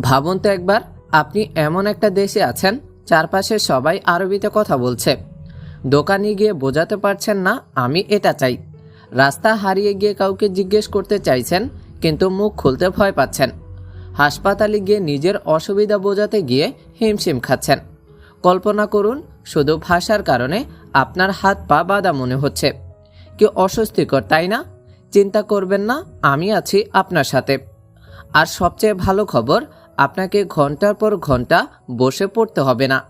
ভাবুন তো একবার, আপনি এমন একটা দেশে আছেন, চারপাশে সবাই আরবিতে কথা বলছে। দোকানে গিয়ে বোঝাতে পারছেন না, আমি এটা চাই। রাস্তা হারিয়ে গিয়ে কাউকে জিজ্ঞেস করতে চাইছেন, কিন্তু মুখ খুলতে ভয় পাচ্ছেন। হাসপাতালে গিয়ে নিজের অসুবিধা বোঝাতে গিয়ে হিমশিম খাচ্ছেন। কল্পনা করুন, শুধু ভাষার কারণে আপনার হাত পা বাঁধা মনে হচ্ছে। কি অস্বস্তিকর, তাই না? চিন্তা করবেন না, আমি আছি আপনার সাথে। আর সবচেয়ে ভালো খবর আপনাকে ঘণ্টার পর ঘণ্টা বসে পড়তে হবে না।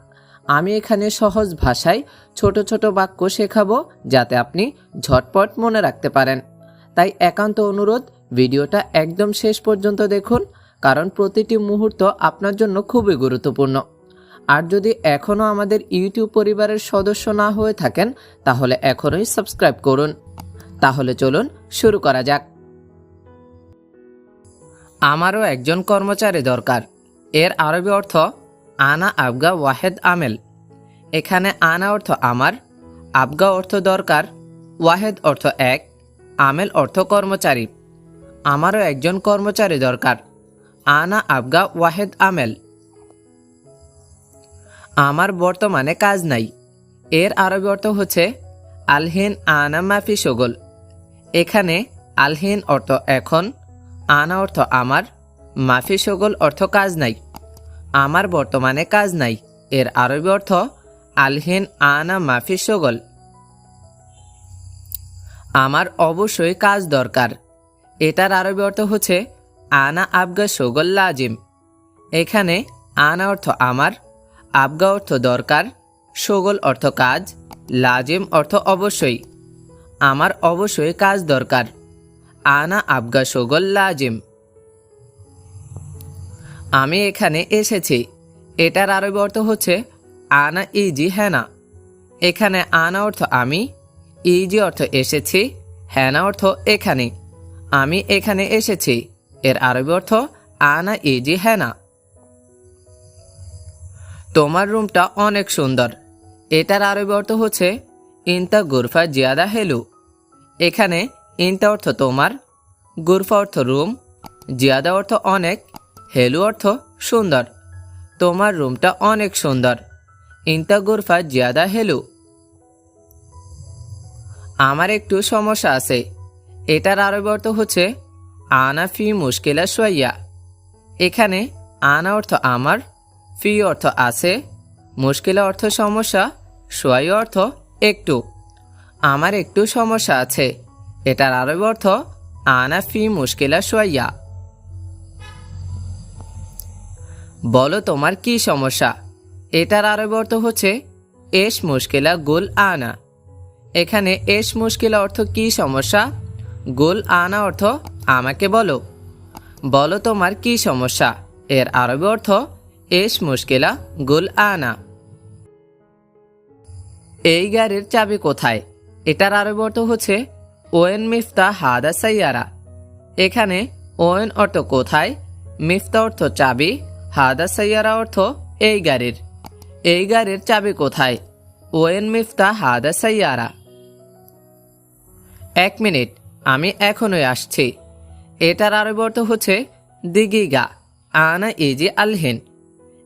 আমি এখানে সহজ ভাষায় ছোট ছোট বাক্য শেখাবো যাতে আপনি ঝটপট মনে রাখতে পারেন। তাই একান্ত অনুরোধ, ভিডিওটা একদম শেষ পর্যন্ত দেখুন, কারণ প্রতিটি মুহূর্ত আপনার জন্য খুবই গুরুত্বপূর্ণ। আর যদি এখনও আমাদের ইউটিউব পরিবারের সদস্য না হয়ে থাকেন, তাহলে এখনই সাবস্ক্রাইব করুন। তাহলে চলুন শুরু করা যাক। আমারও একজন কর্মচারী দরকার। এর আরবি অর্থ, আনা আবগা ওয়াহেদ আমেল। এখানে আনা অর্থ আমার, আবগা অর্থ দরকার, ওয়াহেদ অর্থ এক, আমেল অর্থ কর্মচারী। আমারও একজন কর্মচারী দরকার, আনা আবগা ওয়াহেদ আমেল। আমার বর্তমানে কাজ নাই। এর আরবি অর্থ হচ্ছে, আলহিন আনা মাফি সগল এখানে আলহিন অর্থ এখন আনা অর্থ আমার, মাফি সগল অর্থ কাজ নাই। আমার বর্তমানে কাজ নাই। এর আরবি অর্থ, আলহিন আনা মাফি সগল। আমার অবশ্যই কাজ দরকার। এটার আরবি অর্থ হচ্ছে, আনা আবগা সগল লাজিম। এখানে আনা অর্থ আমার, আবগা অর্থ দরকার, সগল অর্থ কাজ, লাজিম অর্থ অবশ্যই। আমার অবশ্যই কাজ দরকার। আনা আবগা সগল লাজিম আমি এখানে এসেছি। এটার আরবি অর্থ হচ্ছে, আনা ইজি হ্যানা এখানে আনা অর্থ আমি, ইজি অর্থ এসেছি হ্যানা অর্থ এখানে। আমি এখানে এসেছি, এর আরবি অর্থ আনা ইজি হ্যানা তোমার রুমটা অনেক সুন্দর। এটার আরবি অর্থ হচ্ছে, ইনতা গুরফা জিয়াদা হেলু। এখানে ইনতা অর্থ তোমার, গুরফা অর্থ রুম, জিয়াদা অর্থ অনেক, হেলু অর্থ সুন্দর। তোমার রুমটা অনেক সুন্দর। ইনতা গুরফা, জিয়াদা, হেলু। আমার একটু সমস্যা আছে। এটার আরবি অর্থ হচ্ছে, আনা ফি মুশকিলা সোয়াইয়া এখানে আনা অর্থ আমার, ফি অর্থ আছে, মুশকিলা অর্থ সমস্যা সোয়াই অর্থ একটু। আমার একটু সমস্যা আছে। এটার আরবি অর্থ, আনা ফি মুশকিলা সোয়াইয়া বলো তোমার কি সমস্যা? এটার আরবি অর্থ হচ্ছে এস মুশকিলা গোল আনা। এখানে এস মুশকিলা অর্থ কি সমস্যা? গোল আনা অর্থ, আমাকে বলো। বলো তোমার কি সমস্যা? এর আরবি অর্থ এস মুশকিলা গোল আনা। এই গাড়ির চাবি কোথায়? এটার আরবি অর্থ হচ্ছে ওয়েন মিফতা হাদা সাইয়ারা। এখানে ওয়েন অর্থ কোথায়, মিফতা অর্থ চাবি, হাদা সাইয়ারা অর্থ এই গাড়ির। এই গাড়ির চাবি কোথায়, ওয়েন মিফতা হাদা সাইয়ারা। এক মিনিট, আমি এখনই আসছি। এটার আরবি অর্থ হচ্ছে দিগিগা, আনা ইজি আলহিন।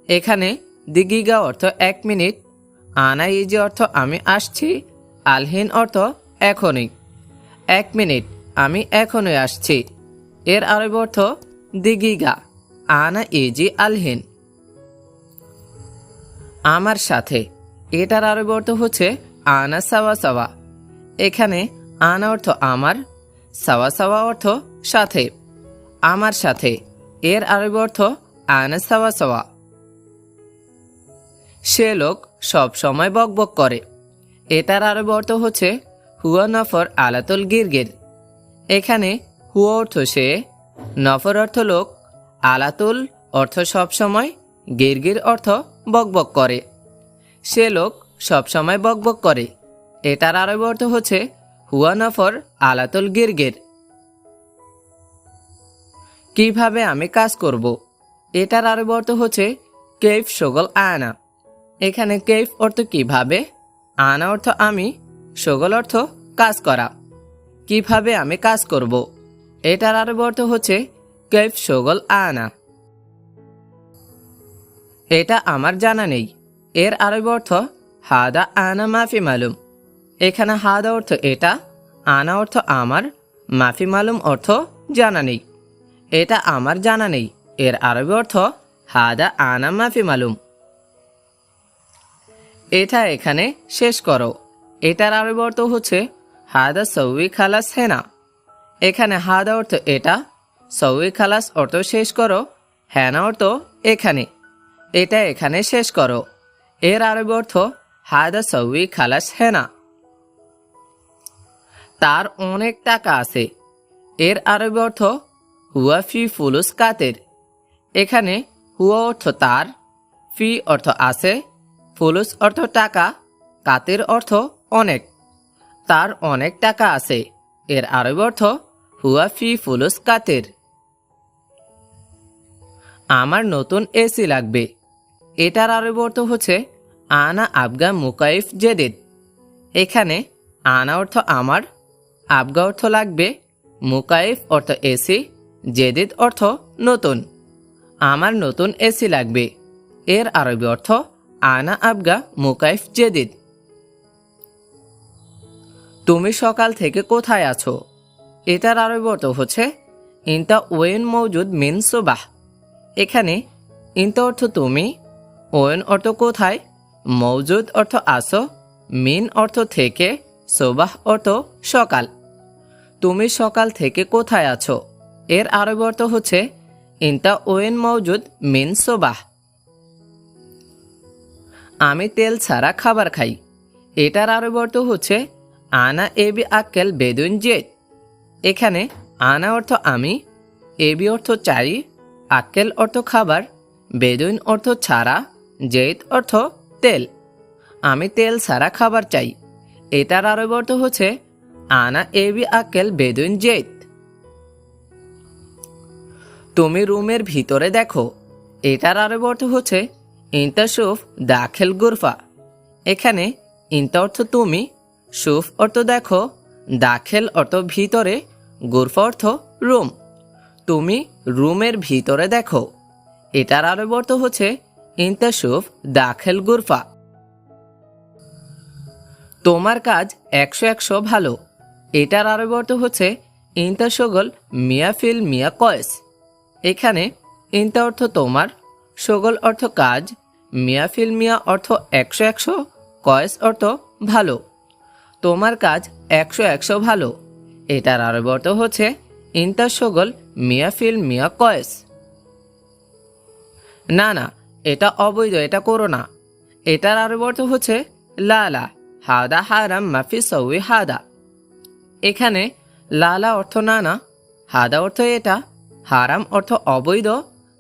এখানে দিগিগা অর্থ এক মিনিট, আনা ইজি অর্থ আমি আসছি, আলহিন অর্থ এখনই। এক মিনিট, আমি এখনই আসছি। এর আরবি অর্থ, দিগিগা আনা ইজি আলহিন আমার সাথে। এটার আরবি অর্থ হচ্ছে, আনা সাওয়া সাওয়া এখানে, আনা অর্থ আমার, সাওয়া সাওয়া অর্থ সাথে। আমার সাথে। এর আরবি অর্থ, আনা সাওয়া সাওয়া সে লোক সব সময় বকবক করে। এটার আরবি অর্থ হচ্ছে হুয়া নফর আলাতুল গিরগির। এখানে হুয়া অর্থ সে, নফর অর্থ লোক, আলাতুল অর্থ সব সময়, গিরগির অর্থ বকবক করে। সে লোক সব সময় বকবক করে। এটার আরবি অর্থ হচ্ছে হুয়া নফর আলাতুল গিরগির। কীভাবে আমি কাজ করব? এটার আরবি অর্থ হচ্ছে কেফ সগল আনা। এখানে কেফ অর্থ কীভাবে? আনা অর্থ আমি সগল অর্থ কাজ করা। কীভাবে আমি কাজ করব? এটার আরবি অর্থ হচ্ছে কেফ সগল আনা। এটা আমার জানা নেই। এর আরবি অর্থ হাদা আনা মাফি মালুম। এখানে হাদা অর্থ এটা, আনা অর্থ আমার, মাফি মালুম অর্থ জানা নেই। এটা আমার জানা নেই। এর আরবি অর্থ হাদা আনা মাফি মালুম। এটা এখানে শেষ করো। এটার আরবি অর্থ হচ্ছে, হাদা সৌই খালাস হেনা এখানে হাদা অর্থ এটা, সৌই খালাস অর্থ শেষ করো হেনা অর্থ এখানে। এটা এখানে শেষ করো। এর আরবি অর্থ, হাদা সৌই খালাস হেনা তার অনেক টাকা আছে। এর আরবি অর্থ, হুয়া ফি ফুলুস কাতের। এখানে, হুয়া অর্থ তার, ফি অর্থ আছে, ফুলুস অর্থ টাকা, কাতের অর্থ অনেক। তার অনেক টাকা আছে। এর আরবি অর্থ, হুয়া ফি ফুলুস কাতের। আমার নতুন এসি লাগবে। এটার আরবি অর্থ হচ্ছে, আনা আবগা মুকাইফ জেদিদ। এখানে, আনা অর্থ আমার, আবগা অর্থ লাগবে, মুকাইফ অর্থ এসি, জেদিদ অর্থ নতুন। আমার নতুন এসি লাগবে। এর আরবি অর্থ, আনা আবগা মুকাইফ জেদিদ। তুমি সকাল থেকে কোথায় আছো? এটার আরবি অর্থ হচ্ছে, ইনতা ওয়েন মৌজুদ মিন সুবাহ। এখানে, ইনতা অর্থ তুমি, ওয়েন অর্থ কোথায়, মৌজুদ অর্থ আসো, মিন অর্থ থেকে, সোবাহ অর্থ সকাল। তুমি সকাল থেকে কোথায় আছো? এর আরবি অর্থ হচ্ছে, ইনতা ওয়েন মৌজুদ মিন সোবাহ। আমি তেল ছাড়া খাবার খাই। এটার আরবি অর্থ হচ্ছে আনা এবি আক্কেল বেদুইন জেদ এখানে আনা অর্থ আমি, এবি অর্থ চাই আক্কেল অর্থ খাবার, বেদুইন অর্থ ছাড়া জেদ অর্থ তেল। আমি তেল ছাড়া খাবার চাই। এটার আরবি অর্থ হচ্ছে আনা এবি আক্কেল বেদুইন জেদ তুমি রুমের ভিতরে দেখো। এটার আরবি অর্থ হচ্ছে ইন্টাসুফ দাখেল গুরফা। এখানে ইন্তা অর্থ তুমি সুফ অর্থ দেখো, দাখেল অর্থ ভিতরে, গুরফা অর্থ রুম। তুমি রুমের ভিতরে দেখো। এটার আরবি অর্থ হচ্ছে ইন্তাসুফ দাখেল গুরফা। তোমার কাজ একশো একশো ভালো। এটার আরবি অর্থ হচ্ছে, ইন্তা সগল মিয়া ফিল মিয়া কয়েস। এখানে, ইন্তা অর্থ তোমার, সগল অর্থ কাজ, মিয়া ফিল মিয়া অর্থ একশো একশো, কয়েস অর্থ ভালো। তোমার কাজ একশো একশো ভালো। এটার আরবি অর্থ হচ্ছে ইন্তা সগল, মিয়া ফিল, মিয়া কয়েস। না না, এটা অবৈধ, এটা করো না। এটার আরবি অর্থ হচ্ছে লালা, হাদা হারাম মাফি সৌই হাদা। এখানে লালা অর্থ না না, হাদা অর্থ এটা, হারাম অর্থ অবৈধ,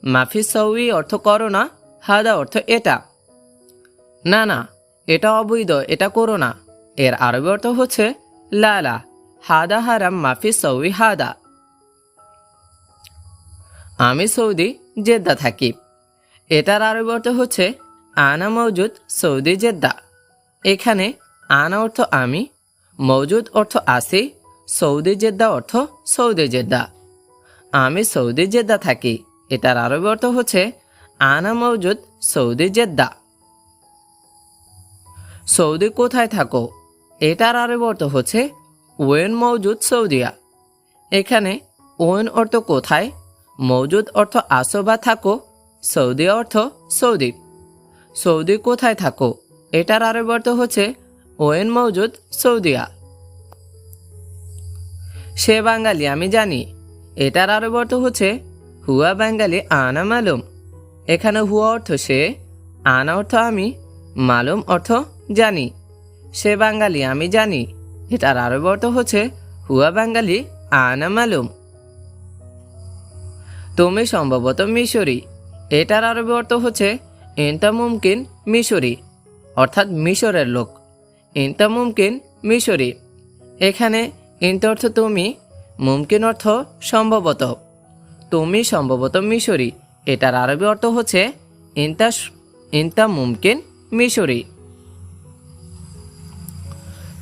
মাফি সৌই অর্থ করো না, হাদা অর্থ এটা। না না, এটা অবৈধ, এটা করো না। এর আরবি অর্থ হচ্ছে লালা হাদা হারাম মাফি সৌই হাদা। আমি সৌদি জেদ্দা থাকি। এটার আরবি অর্থ হচ্ছে, আনা মৌজুদ সৌদি জেদ্দা। এখানে, আনা অর্থ আমি মৌজুদ অর্থ আসি, সৌদি জেদ্দা অর্থ সৌদি জেদ্দা। আমি সৌদি জেদ্দা থাকি। এটার আরবি অর্থ হচ্ছে, আনা মৌজুদ সৌদি জেদ্দা। সৌদি কোথায় থাকো? এটার আরবি অর্থ হচ্ছে ওয়েন মৌজুদ সৌদিয়া। এখানে ওয়েন অর্থ কোথায় মৌজুদ অর্থ আসো বা থাকো সৌদি অর্থ সৌদি। সৌদি কোথায় থাকো, এটার আরবি অর্থ হচ্ছে ওয়েন মৌজুদ সৌদিয়া। সে বাঙালি আমি জানি, এটার আরবি অর্থ হচ্ছে হুয়া বাঙালি আনা মালুম। এখানে হুয়া অর্থ সে, আনা অর্থ আমি, মালুম অর্থ জানি। সে বাঙালি আমি জানি। এটার আরবি অর্থ হচ্ছে, হুয়া বাঙালি, আনা মালুম। তুমি সম্ভবত মিশরি। এটার আরবি অর্থ হচ্ছে ইনতা মুমকিন মিশরি। অর্থাৎ মিশরের লোক। ইনতা মুমকিন মিশরি। এখানে ইনতা অর্থ তুমি, মুমকিন অর্থ সম্ভবত। তুমি সম্ভবত মিশরি। এটার আরবি অর্থ হচ্ছে ইনতা ইনতা মুমকিন মিশরি।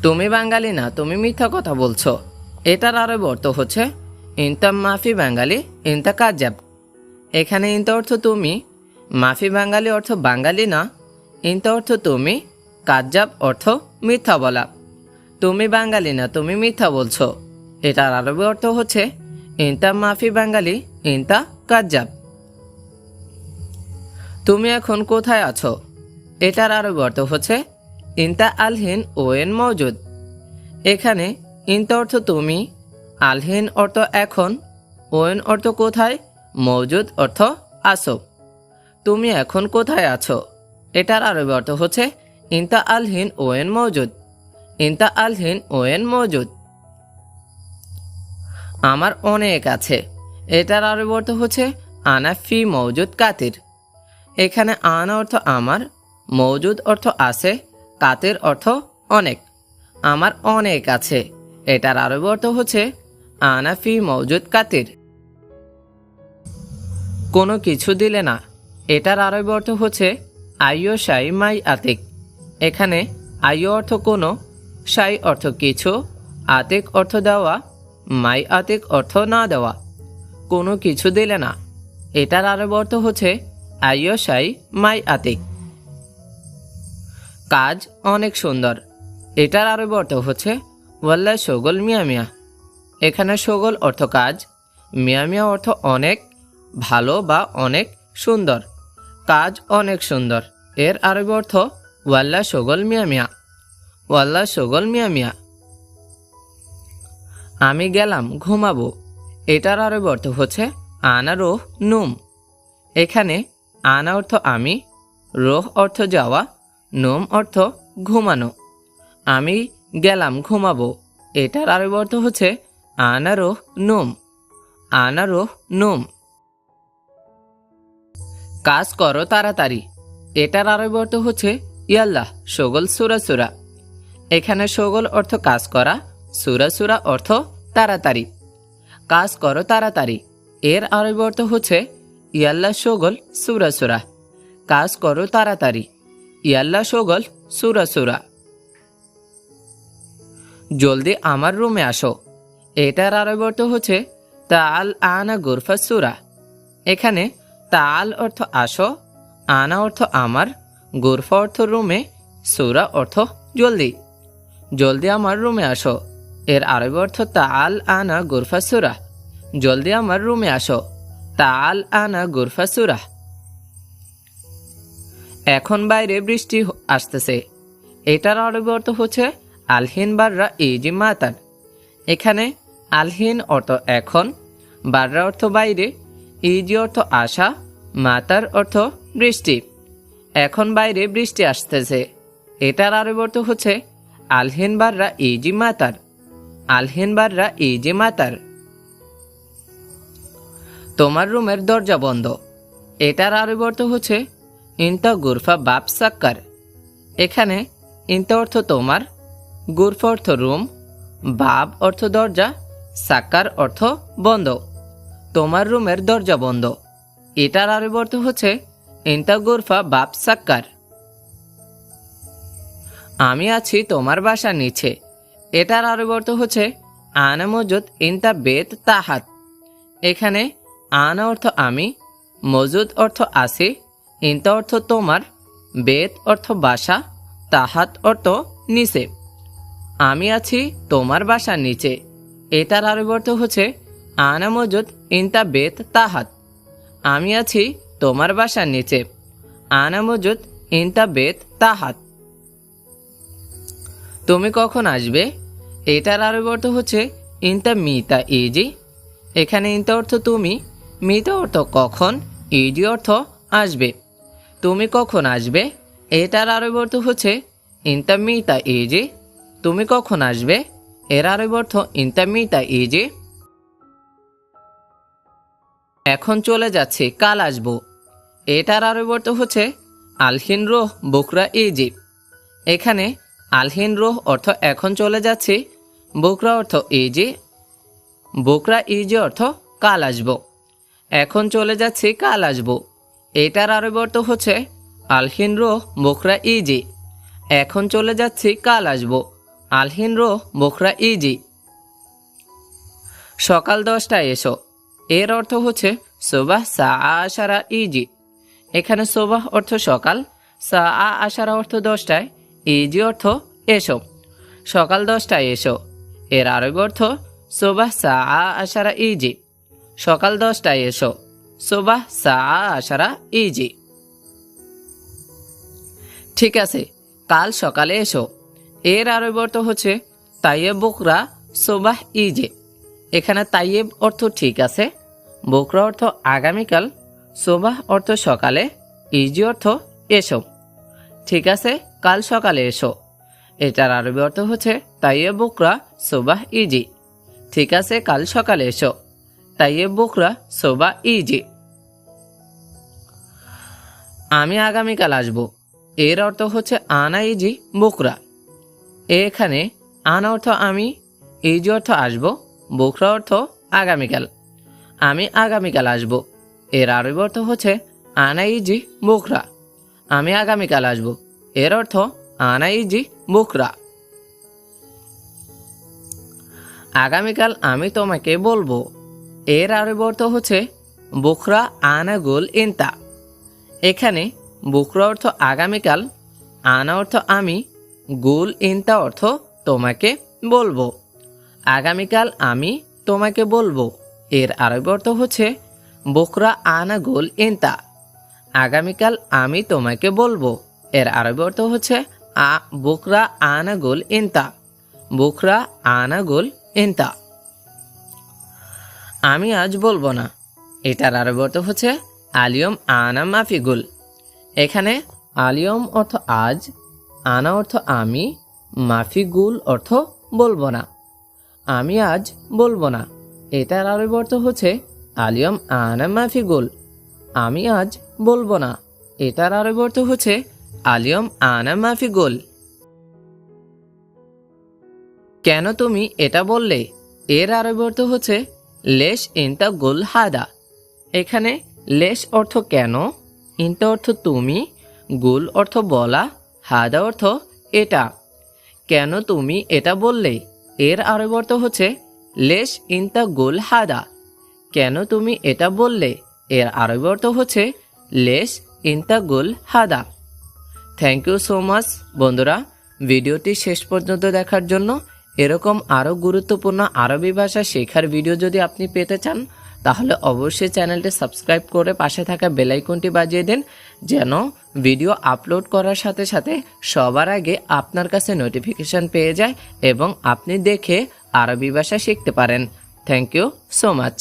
তুমি বাঙালি না, তুমি মিথ্যা কথা বলছো। এটার আরবি অর্থ হচ্ছে ইনতা মাফি বাঙালি, ইনতা কাজাব এখানে ইনতা অর্থ তুমি, মাফি বাঙালি অর্থ বাঙালি না, ইনতা অর্থ তুমি, কাজ্জাব অর্থ মিথ্যা বলা। তুমি বাঙালি না, তুমি মিথ্যা বলছো। এটার আরবি অর্থ হচ্ছে, ইনতা মাফি বাঙালি, ইনতা কাজ্জাব। তুমি এখন কোথায় আছো? এটার আরবি অর্থ হচ্ছে ইনতা আলহিন ওয়েন মজুদ এখানে ইনতা অর্থ তুমি, আলহিন অর্থ এখন, ওয়েন অর্থ কোথায় মৌজুদ অর্থ আসো। তুমি এখন কোথায় আছো? এটার আরবি অর্থ হচ্ছে ইনতা আলহিন ওয়েন মৌজুদ ইনতা আলহিন ওয়েন মৌজুদ আমার অনেক আছে। এটার আরবি অর্থ হচ্ছে আনা ফি মৌজুদ কাতির। এখানে আনা অর্থ আমার মৌজুদ অর্থ আছে কাতের অর্থ অনেক। আমার অনেক আছে। এটার আরবি অর্থ হচ্ছে আনাফি মৌজুদ কাতির। কোনো কিছু দিলে না। এটার আরবি অর্থ হচ্ছে আইও সাই মাই আতিক। এখানে আইও অর্থ কোনো সাই অর্থ কিছু, আতিক অর্থ দেওয়া, মাই আতিক অর্থ না দেওয়া। কোনো কিছু দিলে না। এটার আরবি অর্থ হচ্ছে আইও সাই মাই আতিক। কাজ অনেক সুন্দর। এটার আরও অর্থ হচ্ছে, ওয়াল্লা সগল মিয়া মিয়া। এখানে সগল অর্থ কাজ, মিয়া মিয়া অর্থ অনেক, ভালো বা অনেক সুন্দর। কাজ অনেক সুন্দর। এর আরবি অর্থ ওয়াল্লা সগল মিয়া মিয়া। ওয়াল্লা সগল মিয়া মিয়া। আমি গেলাম ঘুমাবো। এটার আরবি অর্থ হচ্ছে, আনা রোহ নুম। এখানে আনা অর্থ আমি, রোহ অর্থ যাওয়া নুম অর্থ ঘুমানো। আমি গেলাম ঘুমাবো। এটার আরবি অর্থ হচ্ছে আনা নোম। নুম নোম। কাজ করো তাড়াতাড়ি। এটার আরবি অর্থ হচ্ছে ইয়াল্লাহ, সগল সুরা সুরা। এখানে সগল অর্থ কাজ করা, সুরা সুরা অর্থ তাড়াতাড়ি। কাজ করো তাড়াতাড়ি। এর আরবি অর্থ হচ্ছে ইয়াল্লাহ, সগল, সুরা সুরা। কাজ করো তাড়াতাড়ি। ইয়াল্লাহ সগল, সুরা সুরা। জলদি আমার রুমে আসো। এটার আরবি অর্থ হচ্ছে তাল আনা গুরফা সুরা। এখানে তাল অর্থ আসো, আনা অর্থ আমার, গুরফা অর্থ রুমে, সুরা অর্থ জলদি। জলদি আমার রুমে আসো। এর আরবি অর্থ তাল আনা গুরফা সুরা। জলদি আমার রুমে আসো। তাল আনা গুরফা সুরা। এখন বাইরে বৃষ্টি আসতেছে। এটার আরবি অর্থ হচ্ছে আলহিন বাররা ইজি মাতার এখানে আলহিন অর্থ এখন, বাররা অর্থ বাইরে ইজি অর্থ আসা, মাতার অর্থ বৃষ্টি। এখন বাইরে বৃষ্টি আসতেছে। এটার আরবি অর্থ হচ্ছে আলহিন বাররা ইজি মাতার আলহিন বাররা ইজি মাতার তোমার রুমের দরজা বন্ধ। এটার আরবি অর্থ হচ্ছে ইনতা গুরফা বাপ সাক্কার। এখানে ইনতা অর্থ তোমার, গুরফা অর্থ রুম বাব অর্থ দরজা, সাক্কার অর্থ বন্ধ। তোমার রুমের দরজা বন্ধ। এটার আরবি অর্থ হচ্ছে ইনতা গুরফা বাপ সাক্কার। আমি আছি তোমার বাসার নিচে। এটার আরবি অর্থ হচ্ছে আনা মজুদ ইনতা বেত তাহাত। এখানে আনা অর্থ আমি, মজুদ অর্থ আছি ইনতা অর্থ তোমার বেত অর্থ বাসা, তাহাত অর্থ নিচে। আমি আছি তোমার বাসার নিচে। এটার আরবি অর্থ হচ্ছে, আনা মজুদ ইনতা বেত তাহাত। আমি আছি তোমার বাসার নিচে। আনা মজুদ ইনতা বেত তাহাত। তুমি কখন আসবে? এটার আরবি অর্থ হচ্ছে, ইনতা মিতা ইজি। এখানে ইনতা অর্থ তুমি, মিতা অর্থ কখন, ইজি অর্থ আসবে। তুমি কখন আসবে? এটার আরবি অর্থ হচ্ছে ইনতা মিতা ইজি। তুমি কখন আসবে? এর আরবি অর্থ ইনতা ইজি। এখন চলে যাচ্ছি, কাল আসব। এটার আরবি অর্থ হচ্ছে আলহিন রোহ বুকরা ইজি। এখানে আলহিন রোহ অর্থ এখন চলে যাচ্ছি, বুকরা অর্থ ইজি। বুকরা ইজি অর্থ কাল আসব। এখন চলে যাচ্ছি, কাল আসব। এটার আরবি অর্থ হচ্ছে, আলহিন রোহ বুকরা ইজি। এখন চলে যাচ্ছি, কাল আসব। আলহিন রোহ বুকরা ইজি। সকাল দশটায় এসো। এর অর্থ হচ্ছে, সুবাহ সা আশারা ইজি। এখানে সোবাহ অর্থ সকাল সা আ আশারা অর্থ দশটায়, ইজি অর্থ এসো। সকাল দশটায় এসো। এর আরবি অর্থ, সোবাহ সা আ আশারা ইজি। সকাল দশটায় এসো। সোবাহ সা আশারা ইজি। ঠিক আছে, কাল সকালে এসো। এর আরবি অর্থ হচ্ছে তাইয়েব বকরা সোবাহ ইজে। এখানে তাইয়েব অর্থ ঠিক আছে, বকরা অর্থ আগামীকাল সোবাহ অর্থ সকালে, ইজি অর্থ এসো। ঠিক আছে, কাল সকালে এসো। এটার আরবি অর্থ হচ্ছে তাইয়ে বকরা সোবাহ ইজি। ঠিক আছে, কাল সকালে এসো। তাইয়েব বকরা সোবাহ ইজি। আমি আগামীকাল আসব। এর অর্থ হচ্ছে আনা ইজি বকরা এখানে আনা অর্থ আমি, ইজি অর্থ আসব বকরা অর্থ আগামীকাল। আমি আগামীকাল আসব। এর আরবি অর্থ হচ্ছে আনা ইজি বকরা আমি আগামীকাল আসব। এর অর্থ আনা ইজি বকরা আগামীকাল আমি তোমাকে বলব এর আরবি অর্থ হচ্ছে বকরা আনা গোল ইন্তা। এখানে বুকরা অর্থ আগামীকাল, আনা অর্থ আমি, গুল, ইনতা অর্থ তোমাকে বলব। আগামীকাল আমি তোমাকে বলব। এর আরবি অর্থ হচ্ছে বকরা আনা গোল ইনতা। আগামীকাল আমি তোমাকে বলব। এর আরবি অর্থ হচ্ছে আ বকরা ইনতা। বকরা আনা গোল ইনতা। আমি আজ বলব না। এটার আরবি অর্থ হচ্ছে আলিয়ম আনা মাফিগুল। এখানে আলিয়ম অর্থ আজ, আনা অর্থ আমি, মাফিগুল অর্থ বলব না। আমি আজ বলব না। এটার আরবি অর্থ হচ্ছে আলিয়ম আনা মাফিগুল। আমি আজ বলব না। এটার আরবি অর্থ হচ্ছে আলিয়ম আনা মাফিগুল। কেন তুমি এটা বললে? এর আরবি অর্থ হচ্ছে লেশ ইনতা গুল হাদা। এখানে লেশ অর্থ কেন, ইনতা অর্থ তুমি, গুল অর্থ বলা, হাদা অর্থ এটা। কেন তুমি এটা বললে? এর আরব অর্থ হচ্ছে, লেশ ইনতা গুল হাদা। কেন তুমি এটা বললে? এর আরব অর্থ হচ্ছে, লেশ ইনতা গুল হাদা। থ্যাংক ইউ সো মাচ বন্ধুরা। ভিডিওটি শেষ পর্যন্ত দেখার জন্য এরকম আরও গুরুত্বপূর্ণ আরবি ভাষা শেখার ভিডিও যদি আপনি পেতে চান, তাহলে অবশ্যই চ্যানেলটি সাবস্ক্রাইব করে পাশে থাকা বেলাইকনটি বাজিয়ে দিন, যেন ভিডিও আপলোড করার সাথে সাথে সবার আগে আপনার কাছে নোটিফিকেশান পেয়ে যায় এবং আপনি দেখে আরবি ভাষা শিখতে পারেন। Thank you so much